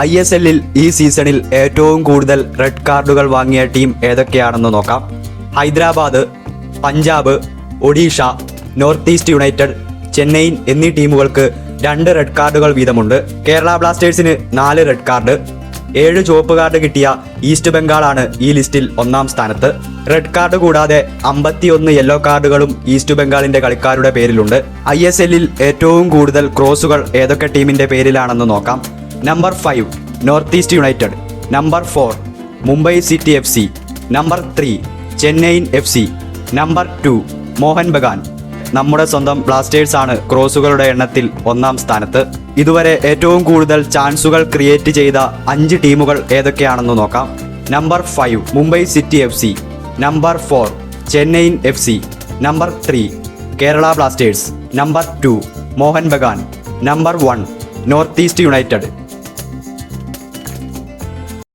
I S എല്ലിൽ ഈ സീസണിൽ ഏറ്റവും കൂടുതൽ റെഡ് കാർഡുകൾ വാങ്ങിയ ടീം ഏതൊക്കെയാണെന്ന് നോക്കാം. Hyderabad Punjab Odisha North East United Chennai എന്നീ ടീമുകൾക്ക് രണ്ട് റെഡ് കാർഡുകൾ വീതമുണ്ട്. കേരള ബ്ലാസ്റ്റേഴ്സിന് നാല് റെഡ് കാർഡ്. ഏഴ് ചുവപ്പ് കാർഡ് കിട്ടിയ ഈസ്റ്റ് ബംഗാളാണ് ഈ ലിസ്റ്റിൽ ഒന്നാം സ്ഥാനത്ത്. റെഡ് കാർഡ് കൂടാതെ അമ്പത്തിയൊന്ന് യെല്ലോ കാർഡുകളും ഈസ്റ്റ് ബംഗാളിന്റെ കളിക്കാരുടെ പേരിലുണ്ട്. ഐ എസ് എല്ലിൽ ഏറ്റവും കൂടുതൽ ക്രോസുകൾ ഏതൊക്കെ ടീമിന്റെ പേരിലാണെന്ന് നോക്കാം. Number five North East United number four Mumbai City F C number three Chennaiyin F C number two Mohun Bagan നമ്മുടെ സ്വന്തം ബ്ലാസ്റ്റേഴ്സ് ആണ് ക്രോസുകളുടെ എണ്ണത്തിൽ ഒന്നാം സ്ഥാനത്ത്. ഇതുവരെ ഏറ്റവും കൂടുതൽ ചാൻസുകൾ ക്രിയേറ്റ് ചെയ്ത അഞ്ച് ടീമുകൾ ഏതൊക്കെയാണെന്ന് നോക്കാം. Number five Mumbai City F C number four Chennaiyin F C number three Kerala Blasters number two Mohun Bagan number one North East United